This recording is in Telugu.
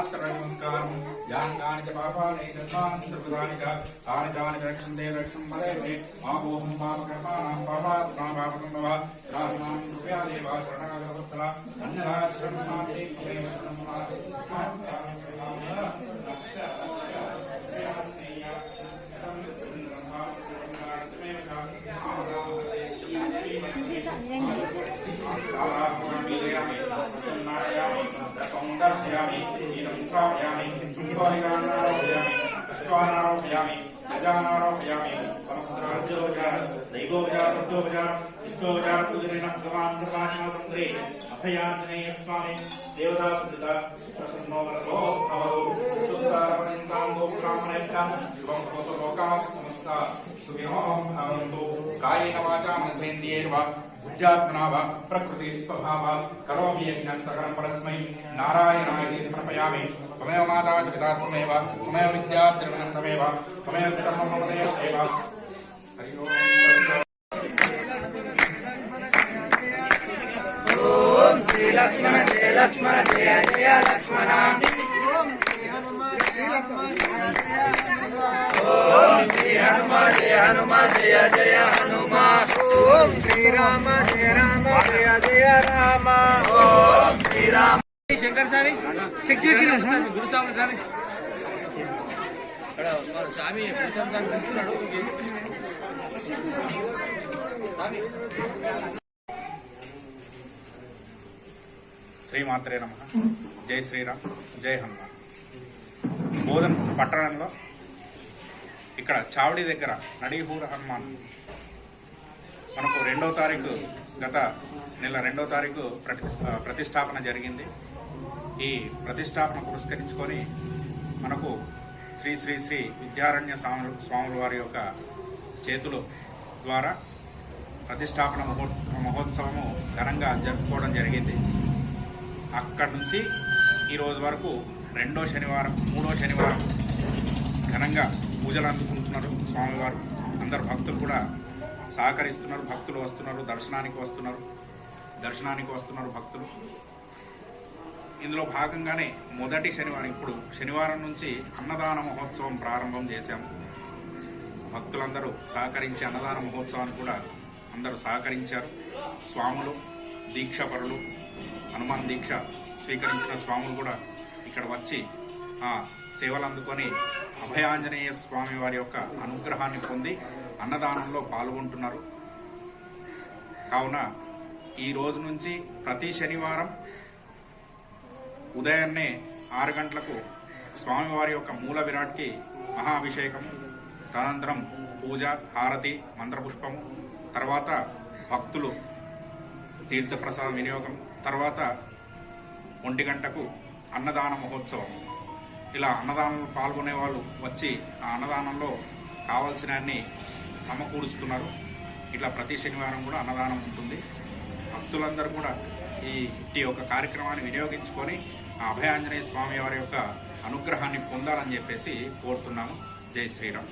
సమర్పయామి ఆత్ర నమస్కారం యాని చ పాపాని జన్మాంతర్గతాని చ తాని తాని చ రక్షంతే రక్షం మదేవి మాపోహం పాపకర్మాణం పాపాత్మా పాపసంభవ రామాం కృపయా దేవా శరణాగతవత్సల అన్యరాశ్రమాదే ప్రేమ శ్వానారోపయామి उत्थापयामि कुम्भनिगानारोपयामि अश्वानारोपयामि गजानारोपयामि समस्तराज्योपचार दैवोपचार सत्योपचार इष्टोपचार पूजनेन भगवान् सर्वानिमतन्त्रे अभयाञ्जनेय स्वामि देवतासुता प्रसन्नो वरतो भवतु सुस्तारपर्यन्ताम्बो ब्राह्मणेभ्यः शुभं भवतु लोकाः समस्ताः सुखिनो भवन्तु कायेन वाचा मन्त्रेन्द्रियैर्वा विद्यात्मना प्रकृति स्वभाव, करोमि यज्ञ सकलं परस्मै, नारायणाय समर्पयामि। त्वमेव माता च पिता त्वमेव विद्या त्रिवनन्तमेव त्वमेव सर्वं मम देव लक्ष्मण जय जय जय लक्ष्मण। श्री हनुमा जय हनुमा जय जय। ఓం శ్రీరామ జయ రామ జయ జయ రామ. ఓం శ్రీరామ శంకర్ స్వామి చెక్ చేసిన గురుస్వామి స్వామి స్వామి గురుస్వామి స్వామి పిలుస్తున్నాడు స్వామి శ్రీమాత్రే నమ. జై శ్రీరామ్ జై హనుమాన్. బోధన్ పట్టణంలో ఇక్కడ చావడి దగ్గర నడిహూర హనుమాన్ మనకు రెండో తారీఖు గత నెల రెండో తారీఖు ప్రతి ప్రతిష్టాపన జరిగింది. ఈ ప్రతిష్టాపన పురస్కరించుకొని మనకు శ్రీ శ్రీ శ్రీ విద్యారణ్య స్వాములు స్వాముల వారి యొక్క చేతుల ద్వారా ప్రతిష్టాపన మహోత్సవము ఘనంగా జరుపుకోవడం జరిగింది. అక్కడి నుంచి ఈరోజు వరకు రెండో శనివారం మూడో శనివారం ఘనంగా పూజలు అందుకుంటున్నారు స్వామివారు అందరు భక్తులు కూడా సహకరిస్తున్నారు భక్తులు వస్తున్నారు దర్శనానికి వస్తున్నారు దర్శనానికి వస్తున్నారు భక్తులు. ఇందులో భాగంగానే మొదటి శనివారం ఇప్పుడు శనివారం నుంచి అన్నదాన మహోత్సవం ప్రారంభం చేశాము. భక్తులందరూ సహకరించి అన్నదాన మహోత్సవాన్ని కూడా అందరూ సహకరించారు. స్వాములు దీక్షపరులు హనుమాన్ దీక్ష స్వీకరించిన స్వాములు కూడా ఇక్కడ వచ్చి ఆ సేవలు అందుకొని అభయాంజనేయ స్వామి వారి యొక్క అనుగ్రహాన్ని పొంది అన్నదానంలో పాల్గొంటున్నారు. కావున ఈ రోజు నుంచి ప్రతి శనివారం ఉదయాన్నే ఆరు గంటలకు స్వామివారి యొక్క మూల విరాట్కి మహాభిషేకం తదనంతరం పూజ హారతి మంత్రపుష్పము తర్వాత భక్తులు తీర్థప్రసాద వినియోగం తర్వాత ఒంటి గంటకు అన్నదాన మహోత్సవం. ఇలా అన్నదానంలో పాల్గొనే వాళ్ళు వచ్చి ఆ అన్నదానంలో కావాల్సిన అన్ని సమకూరుస్తున్నారు. ఇట్లా ప్రతి శనివారం కూడా అన్నదానం ఉంటుంది. భక్తులందరూ కూడా ఈ ఈ యొక్క కార్యక్రమాన్ని వినియోగించుకొని ఆ అభయాంజనేయ స్వామి వారి యొక్క అనుగ్రహాన్ని పొందాలని చెప్పేసి కోరుతున్నాము. జై శ్రీరామ్.